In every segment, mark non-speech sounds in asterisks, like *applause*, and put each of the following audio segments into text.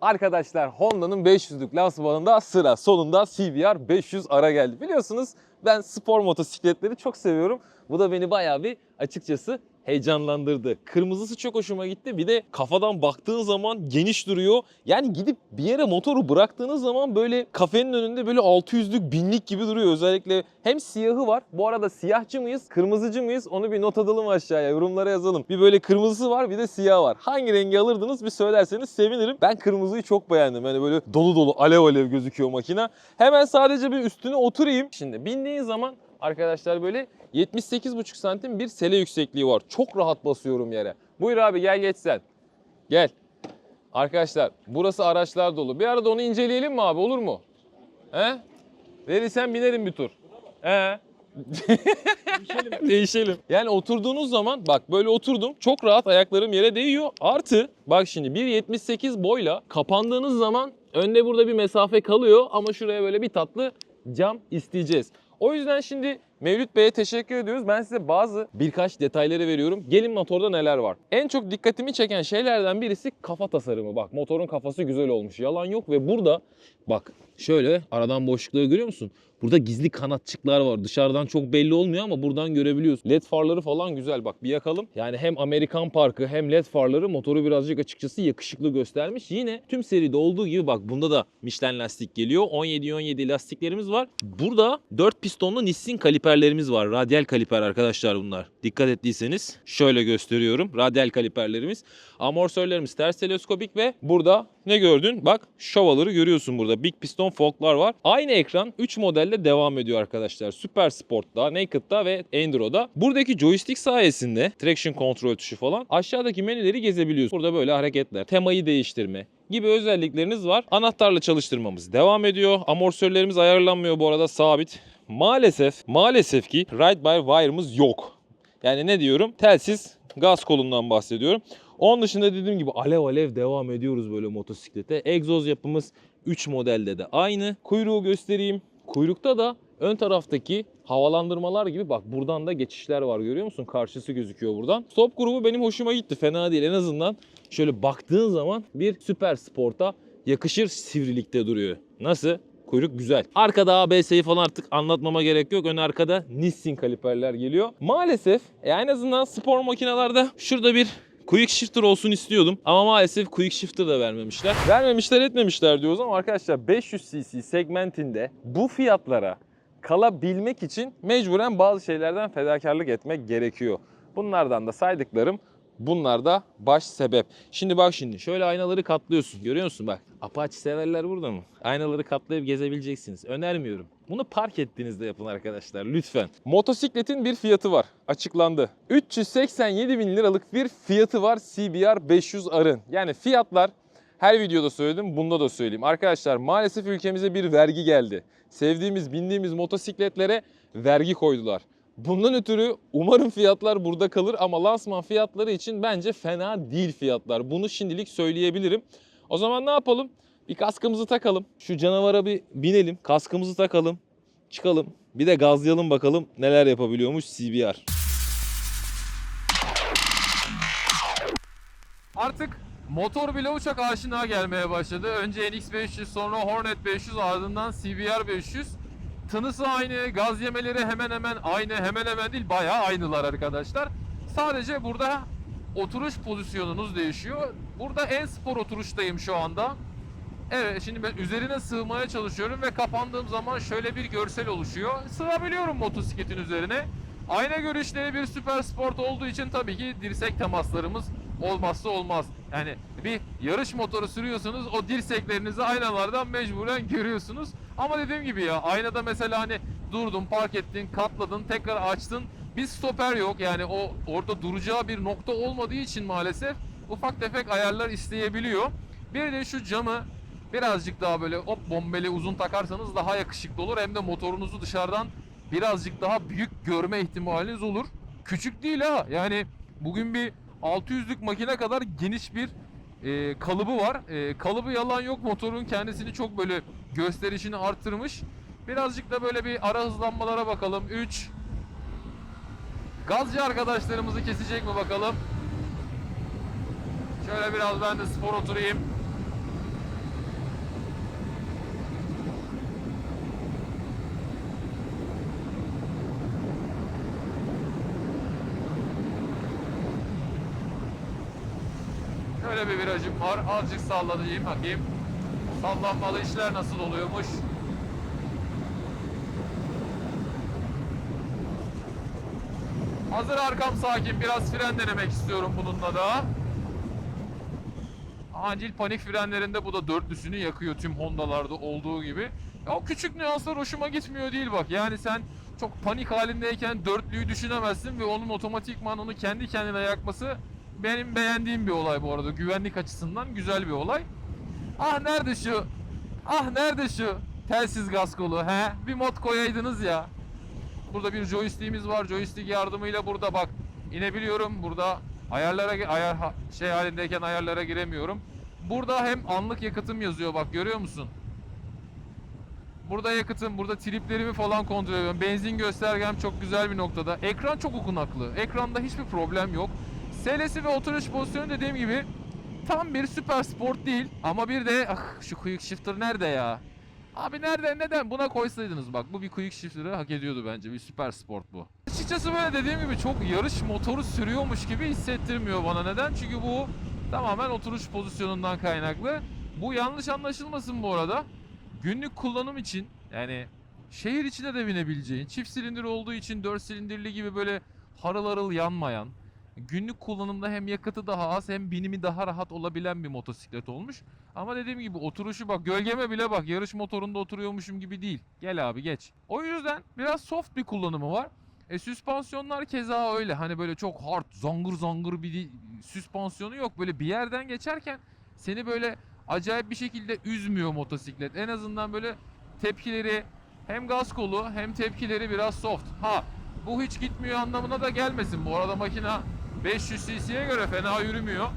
Arkadaşlar Honda'nın 500'lük lansmanında sıra sonunda CBR 500 ara geldi. Biliyorsunuz ben spor motosikletleri çok seviyorum. Bu da beni bayağı bir açıkçası heyecanlandırdı. Kırmızısı çok hoşuma gitti. Bir de kafadan baktığın zaman geniş duruyor. Yani gidip bir yere motoru bıraktığınız zaman böyle kafenin önünde böyle 600'lük binlik gibi duruyor. Özellikle hem siyahı var. Bu arada siyahçı mıyız, kırmızıcı mıyız? Onu bir not alalım aşağıya. Yorumlara yazalım. Bir böyle kırmızısı var bir de siyah var. Hangi rengi alırdınız bir söylerseniz sevinirim. Ben kırmızıyı çok beğendim. Yani böyle dolu dolu alev alev gözüküyor makina. Hemen sadece bir üstüne oturayım. Şimdi bindiğin zaman arkadaşlar böyle 78,5 santim bir sele yüksekliği var. Çok rahat basıyorum yere. Buyur abi gel geç sen. Gel. Arkadaşlar burası araçlar dolu. Bir arada onu inceleyelim mi abi olur mu? He? Verirsen binerim bir tur. He? Değişelim. *laughs* Yani oturduğunuz zaman bak böyle oturdum. Çok rahat ayaklarım yere değiyor. Artı bak şimdi 1.78 boyla kapandığınız zaman önde burada bir mesafe kalıyor ama şuraya böyle bir tatlı cam isteyeceğiz. O yüzden şimdi Mevlüt Bey'e teşekkür ediyoruz. Ben size bazı birkaç detayları veriyorum. Gelin motorda neler var. En çok dikkatimi çeken şeylerden birisi kafa tasarımı. Bak motorun kafası güzel olmuş. Yalan yok ve burada bak şöyle aradan boşlukları görüyor musun? Burada gizli kanatçıklar var. Dışarıdan çok belli olmuyor ama buradan görebiliyorsun. LED farları falan güzel. Bak bir yakalım. Yani hem Amerikan parkı hem LED farları motoru birazcık açıkçası yakışıklı göstermiş. Yine tüm seride olduğu gibi bak bunda da Michelin lastik geliyor. 17-17 lastiklerimiz var. Burada 4 pistonlu Nissin kaliperlerimiz var. Radyal kaliper arkadaşlar bunlar. Dikkat ettiyseniz şöyle gösteriyorum. Radyal kaliperlerimiz. Amortisörlerimiz ters teleskopik ve burada ne gördün? Bak şovaları görüyorsun burada. Big piston forklar var. Aynı ekran 3 modelde devam ediyor arkadaşlar. Super Sport'ta, Naked'da ve Enduro'da. Buradaki joystick sayesinde traction kontrol tuşu falan aşağıdaki menüleri gezebiliyorsun. Burada böyle hareketler, temayı değiştirme, gibi özellikleriniz var. Anahtarla çalıştırmamız devam ediyor. Amortisörlerimiz ayarlanmıyor bu arada sabit. Maalesef, maalesef ki ride by wire'ımız yok. Yani ne diyorum? Telsiz gaz kolundan bahsediyorum. Onun dışında dediğim gibi alev alev devam ediyoruz böyle motosiklete. Egzoz yapımız 3 modelde de aynı. Kuyruğu göstereyim. Kuyrukta da ön taraftaki havalandırmalar gibi bak buradan da geçişler var görüyor musun? Karşısı gözüküyor buradan. Stop grubu benim hoşuma gitti. Fena değil en azından. Şöyle baktığın zaman bir süper sporta yakışır sivrilikte duruyor. Nasıl? Kuyruk güzel. Arkada ABS'yi falan artık anlatmama gerek yok. Ön arkada Nissin kaliperler geliyor. Maalesef e, en azından spor makinelerde şurada bir Quick Shifter olsun istiyordum ama maalesef Quick Shifter da vermemişler. Vermemişler etmemişler diyoruz ama arkadaşlar 500 cc segmentinde bu fiyatlara kalabilmek için mecburen bazı şeylerden fedakarlık etmek gerekiyor. Bunlardan da saydıklarım bunlar da baş sebep. Şimdi bak şimdi şöyle aynaları katlıyorsun görüyor musun bak. Apache severler burada mı? Aynaları katlayıp gezebileceksiniz. Önermiyorum. Bunu park ettiğinizde yapın arkadaşlar lütfen. Motosikletin bir fiyatı var. Açıklandı. 387 bin liralık bir fiyatı var CBR 500 R'ın. Yani fiyatlar her videoda söyledim, bunda da söyleyeyim. Arkadaşlar maalesef ülkemize bir vergi geldi. Sevdiğimiz, bindiğimiz motosikletlere vergi koydular. Bundan ötürü umarım fiyatlar burada kalır ama lansman fiyatları için bence fena değil fiyatlar. Bunu şimdilik söyleyebilirim. O zaman ne yapalım? Bir kaskımızı takalım. Şu canavara bir binelim. Kaskımızı takalım. Çıkalım. Bir de gazlayalım bakalım neler yapabiliyormuş CBR. Artık motor bile uçak aşina gelmeye başladı. Önce NX500 sonra Hornet 500 ardından CBR 500. Tınısı aynı, gaz yemeleri hemen hemen aynı, hemen hemen değil bayağı aynılar arkadaşlar. Sadece burada oturuş pozisyonunuz değişiyor. Burada en spor oturuştayım şu anda. Evet şimdi ben üzerine sığmaya çalışıyorum ve kapandığım zaman şöyle bir görsel oluşuyor. Sığabiliyorum motosikletin üzerine. Ayna görüşleri bir süper sport olduğu için tabii ki dirsek temaslarımız olmazsa olmaz. Yani bir yarış motoru sürüyorsunuz o dirseklerinizi aynalardan mecburen görüyorsunuz. Ama dediğim gibi ya aynada mesela hani durdun park ettin katladın tekrar açtın bir stoper yok yani o orada duracağı bir nokta olmadığı için maalesef ufak tefek ayarlar isteyebiliyor. Bir de şu camı birazcık daha böyle hop bombeli uzun takarsanız daha yakışıklı olur. Hem de motorunuzu dışarıdan birazcık daha büyük görme ihtimaliniz olur. Küçük değil ha. Yani bugün bir 600'lük makine kadar geniş bir e, kalıbı var. E, kalıbı yalan yok. Motorun kendisini çok böyle gösterişini arttırmış. Birazcık da böyle bir ara hızlanmalara bakalım. 3 Gazcı arkadaşlarımızı kesecek mi bakalım. Şöyle biraz ben de spor oturayım. Şöyle bir virajım var. Azıcık sallanayım bakayım. Sallanmalı işler nasıl oluyormuş. Hazır arkam sakin. Biraz fren denemek istiyorum bununla da. Acil panik frenlerinde bu da dörtlüsünü yakıyor tüm Honda'larda olduğu gibi. Ya o küçük nüanslar hoşuma gitmiyor değil bak. Yani sen çok panik halindeyken dörtlüyü düşünemezsin ve onun otomatikman onu kendi kendine yakması benim beğendiğim bir olay bu arada. Güvenlik açısından güzel bir olay. Ah nerede şu? Ah nerede şu? Telsiz gaz kolu he? Bir mod koyaydınız ya. Burada bir joystick'imiz var. Joystick yardımıyla burada bak inebiliyorum. Burada ayarlara ayar şey halindeyken ayarlara giremiyorum. Burada hem anlık yakıtım yazıyor bak görüyor musun? Burada yakıtım, burada triplerimi falan kontrol ediyorum. Benzin göstergem çok güzel bir noktada. Ekran çok okunaklı. Ekranda hiçbir problem yok. SL'si ve oturuş pozisyonu dediğim gibi tam bir süper sport değil. Ama bir de ah şu quick shifter nerede ya? Abi nereden neden buna koysaydınız bak bu bir quick shifter'ı hak ediyordu bence bir süper sport bu. Açıkçası böyle dediğim gibi çok yarış motoru sürüyormuş gibi hissettirmiyor bana neden? Çünkü bu tamamen oturuş pozisyonundan kaynaklı. Bu yanlış anlaşılmasın bu arada. Günlük kullanım için yani şehir içine de binebileceğin, çift silindir olduğu için 4 silindirli gibi böyle harıl harıl yanmayan, günlük kullanımda hem yakıtı daha az hem binimi daha rahat olabilen bir motosiklet olmuş. Ama dediğim gibi oturuşu bak gölgeme bile bak yarış motorunda oturuyormuşum gibi değil. Gel abi geç. O yüzden biraz soft bir kullanımı var. E süspansiyonlar keza öyle. Hani böyle çok hard zangır zangır bir süspansiyonu yok. Böyle bir yerden geçerken seni böyle acayip bir şekilde üzmüyor motosiklet. En azından böyle tepkileri hem gaz kolu hem tepkileri biraz soft. Ha bu hiç gitmiyor anlamına da gelmesin. Bu arada makina 500 cc'ye göre fena yürümüyor.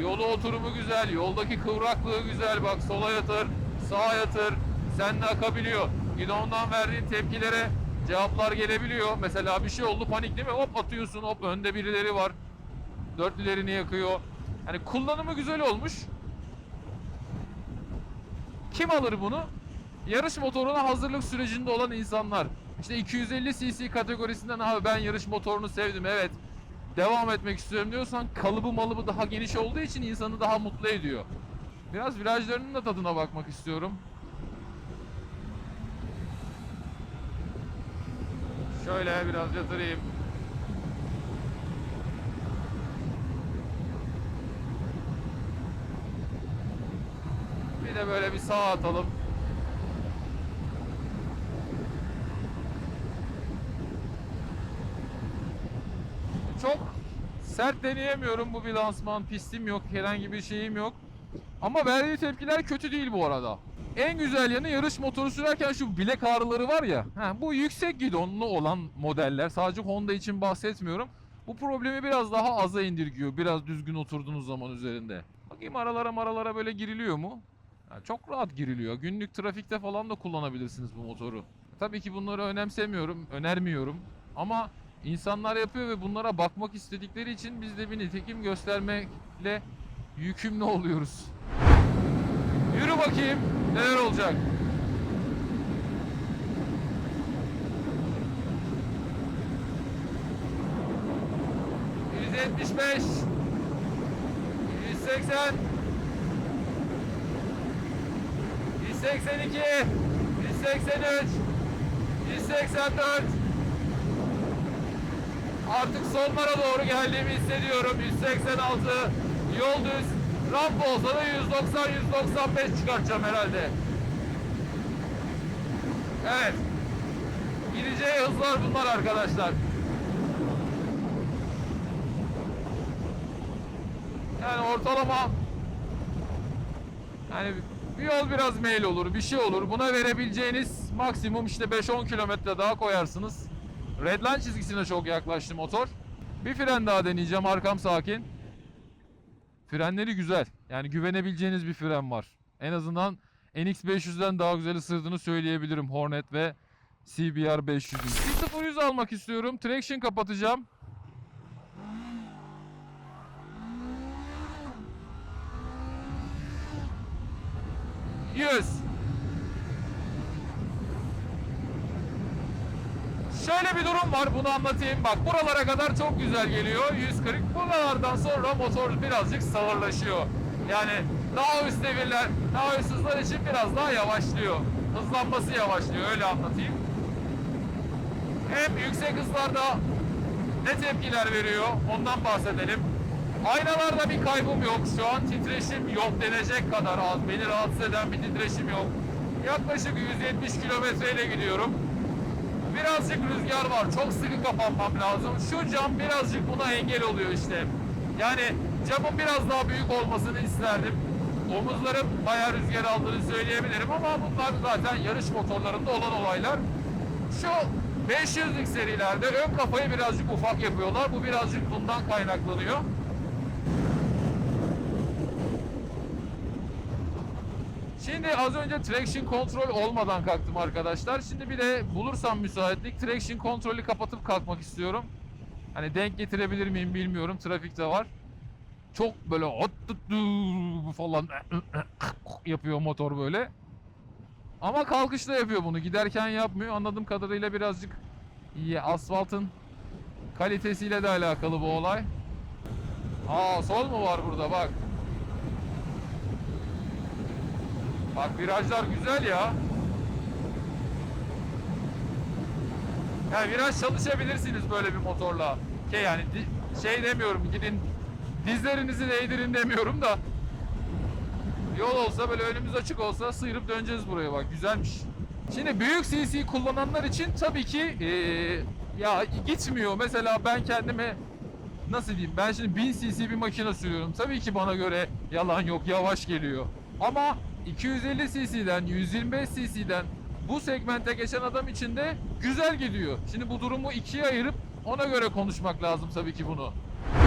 Yolu oturumu güzel, yoldaki kıvraklığı güzel. Bak sola yatır, sağa yatır. Sen de akabiliyor. Gidondan verdiğin tepkilere cevaplar gelebiliyor. Mesela bir şey oldu panik değil mi? Hop atıyorsun hop önde birileri var. Dörtlülerini yakıyor. Yani kullanımı güzel olmuş. Kim alır bunu? Yarış motoruna hazırlık sürecinde olan insanlar. İşte 250 cc kategorisinden abi ben yarış motorunu sevdim evet. Devam etmek istiyorum diyorsan kalıbı malıbı daha geniş olduğu için insanı daha mutlu ediyor. Biraz virajlarının da tadına bakmak istiyorum. Şöyle biraz yatırayım. Bir de böyle bir sağa atalım. Çok sert deneyemiyorum bu bir lansman. Pistim yok, herhangi bir şeyim yok. Ama verdiği tepkiler kötü değil bu arada. En güzel yanı yarış motoru sürerken şu bilek ağrıları var ya. Ha, bu yüksek gidonlu olan modeller. Sadece Honda için bahsetmiyorum. Bu problemi biraz daha aza indirgiyor. Biraz düzgün oturduğunuz zaman üzerinde. Bakayım aralara maralara böyle giriliyor mu? Ha, çok rahat giriliyor. Günlük trafikte falan da kullanabilirsiniz bu motoru. Tabii ki bunları önemsemiyorum, önermiyorum. Ama insanlar yapıyor ve bunlara bakmak istedikleri için biz de bir nitekim göstermekle yükümlü oluyoruz. Yürü bakayım neler olacak. Yüz yetmiş beş, yüz seksen, 182 183 184 Artık sonlara doğru geldiğimi hissediyorum. 186 yol düz. Rampa olsa da 190 195 çıkartacağım herhalde. Evet. Gideceği hızlar bunlar arkadaşlar. Yani ortalama yani bir yol biraz mail olur, bir şey olur. Buna verebileceğiniz maksimum işte 5-10 kilometre daha koyarsınız. Redline çizgisine çok yaklaştı motor. Bir fren daha deneyeceğim. Arkam sakin. Frenleri güzel. Yani güvenebileceğiniz bir fren var. En azından NX500'den daha güzel ısırdığını söyleyebilirim Hornet ve CBR 500'ün. 1.0 almak istiyorum. Traction kapatacağım. Yüz. Şöyle bir durum var bunu anlatayım. Bak buralara kadar çok güzel geliyor 140. Buralardan sonra motor birazcık sağırlaşıyor. Yani daha üst devirler, daha üst hızlar için biraz daha yavaşlıyor. Hızlanması yavaşlıyor öyle anlatayım. Hem yüksek hızlarda ne tepkiler veriyor ondan bahsedelim. Aynalarda bir kaybım yok. Şu an titreşim yok denecek kadar az. Beni rahatsız eden bir titreşim yok. Yaklaşık 170 kilometre ile gidiyorum. Birazcık rüzgar var. Çok sıkı kapanmam lazım. Şu cam birazcık buna engel oluyor işte. Yani camın biraz daha büyük olmasını isterdim. Omuzlarım bayağı rüzgar aldığını söyleyebilirim ama bunlar zaten yarış motorlarında olan olaylar. Şu 500'lük serilerde ön kafayı birazcık ufak yapıyorlar. Bu birazcık bundan kaynaklanıyor. Şimdi az önce traction kontrol olmadan kalktım arkadaşlar. Şimdi bir de bulursam müsaitlik traction kontrolü kapatıp kalkmak istiyorum. Hani denk getirebilir miyim bilmiyorum. Trafik de var. Çok böyle falan *clears throat* yapıyor motor böyle. Ama kalkışta yapıyor bunu. Giderken yapmıyor. Anladığım kadarıyla birazcık iyi. Asfaltın kalitesiyle de alakalı bu olay. Aa sol mu var burada bak. Bak virajlar güzel ya. Yani viraj çalışabilirsiniz böyle bir motorla. Ke yani şey demiyorum gidin dizlerinizi değdirin demiyorum da. Yol olsa böyle önümüz açık olsa sıyırıp döneceğiz buraya bak güzelmiş. Şimdi büyük CC kullananlar için tabii ki eee, ya gitmiyor. Mesela ben kendime nasıl diyeyim ben şimdi 1000 cc bir makine sürüyorum. Tabii ki bana göre yalan yok yavaş geliyor. Ama 250 cc'den 125 cc'den bu segmente geçen adam için de güzel gidiyor. Şimdi bu durumu ikiye ayırıp ona göre konuşmak lazım tabii ki bunu.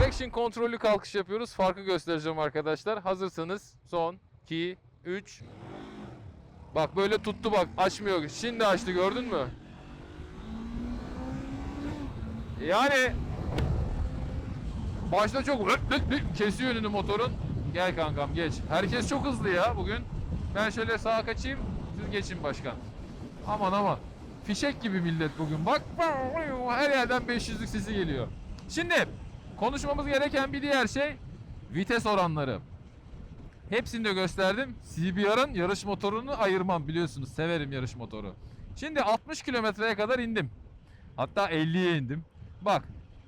Traction kontrollü kalkış yapıyoruz. Farkı göstereceğim arkadaşlar. Hazırsanız son 2 3 Bak böyle tuttu bak açmıyor. Şimdi açtı gördün mü? Yani Başta çok kesiyor önünü motorun. Gel kankam geç. Herkes çok hızlı ya bugün. Ben şöyle sağa kaçayım. Siz geçin başkan. Aman aman. Fişek gibi millet bugün. Bak her yerden 500'lük sesi geliyor. Şimdi konuşmamız gereken bir diğer şey vites oranları. Hepsini de gösterdim. CBR'ın yarış motorunu ayırmam biliyorsunuz. Severim yarış motoru. Şimdi 60 kilometreye kadar indim. Hatta 50'ye indim. Bak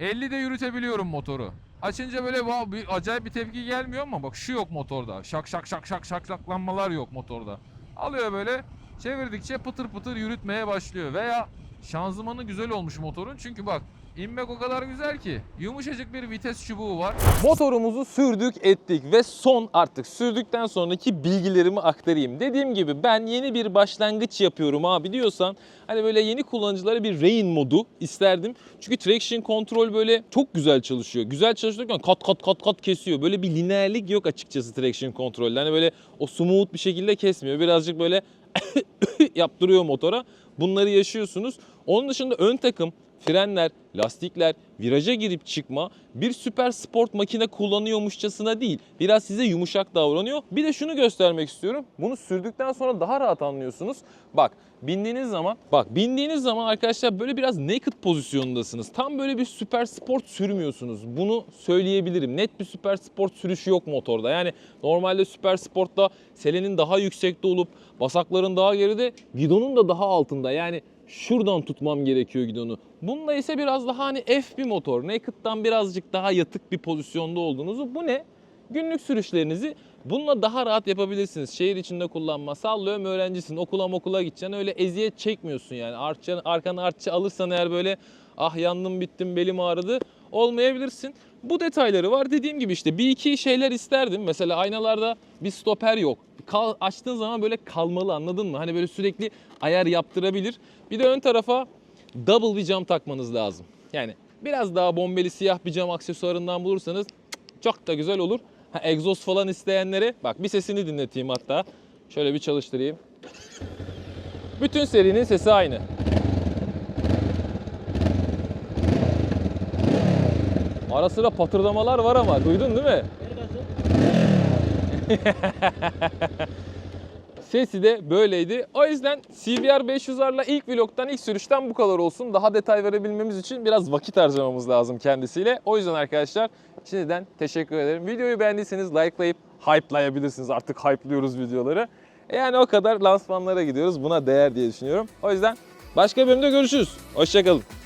50'de yürütebiliyorum motoru. Açınca böyle wow, bir, acayip bir tepki gelmiyor ama bak şu yok motorda. Şak şak şak şak şak şaklanmalar yok motorda. Alıyor böyle çevirdikçe pıtır pıtır yürütmeye başlıyor. Veya şanzımanı güzel olmuş motorun. Çünkü bak inmek o kadar güzel ki. Yumuşacık bir vites çubuğu var. Motorumuzu sürdük ettik ve son artık sürdükten sonraki bilgilerimi aktarayım. Dediğim gibi ben yeni bir başlangıç yapıyorum abi diyorsan hani böyle yeni kullanıcılara bir rain modu isterdim. Çünkü traction kontrol böyle çok güzel çalışıyor. Güzel çalışırken kat kat kat kat kesiyor. Böyle bir lineerlik yok açıkçası traction kontrolde. Hani böyle o smooth bir şekilde kesmiyor. Birazcık böyle *coughs* yaptırıyor motora. Bunları yaşıyorsunuz. Onun dışında ön takım frenler, lastikler, viraja girip çıkma bir süper sport makine kullanıyormuşçasına değil. Biraz size yumuşak davranıyor. Bir de şunu göstermek istiyorum. Bunu sürdükten sonra daha rahat anlıyorsunuz. Bak bindiğiniz zaman, bak bindiğiniz zaman arkadaşlar böyle biraz naked pozisyondasınız. Tam böyle bir süper sport sürmüyorsunuz. Bunu söyleyebilirim. Net bir süper sport sürüşü yok motorda. Yani normalde süper sportta selenin daha yüksekte olup basakların daha geride, gidonun da daha altında. Yani şuradan tutmam gerekiyor gidonu. Bunda ise biraz daha hani F bir motor. Naked'dan birazcık daha yatık bir pozisyonda olduğunuzu. Bu ne? Günlük sürüşlerinizi bununla daha rahat yapabilirsiniz. Şehir içinde kullanma. Sallıyorum öğrencisin. Okula okula gideceksin. Öyle eziyet çekmiyorsun yani. Artçı, arkana artçı alırsan eğer böyle ah yandım bittim belim ağrıdı olmayabilirsin. Bu detayları var. Dediğim gibi işte bir iki şeyler isterdim. Mesela aynalarda bir stoper yok. Kal, açtığın zaman böyle kalmalı anladın mı? Hani böyle sürekli ayar yaptırabilir. Bir de ön tarafa double bir cam takmanız lazım. Yani biraz daha bombeli siyah bir cam aksesuarından bulursanız çok da güzel olur. Ha, egzoz falan isteyenlere bak bir sesini dinleteyim hatta. Şöyle bir çalıştırayım. Bütün serinin sesi aynı. Ara sıra patırdamalar var ama duydun değil mi? *laughs* Sesi de böyleydi. O yüzden CBR 500R'la ilk vlogtan, ilk sürüşten bu kadar olsun. Daha detay verebilmemiz için biraz vakit harcamamız lazım kendisiyle. O yüzden arkadaşlar şimdiden teşekkür ederim. Videoyu beğendiyseniz likelayıp hype'layabilirsiniz. Artık hype'lıyoruz videoları. Yani o kadar lansmanlara gidiyoruz. Buna değer diye düşünüyorum. O yüzden başka bölümde görüşürüz. Hoşçakalın.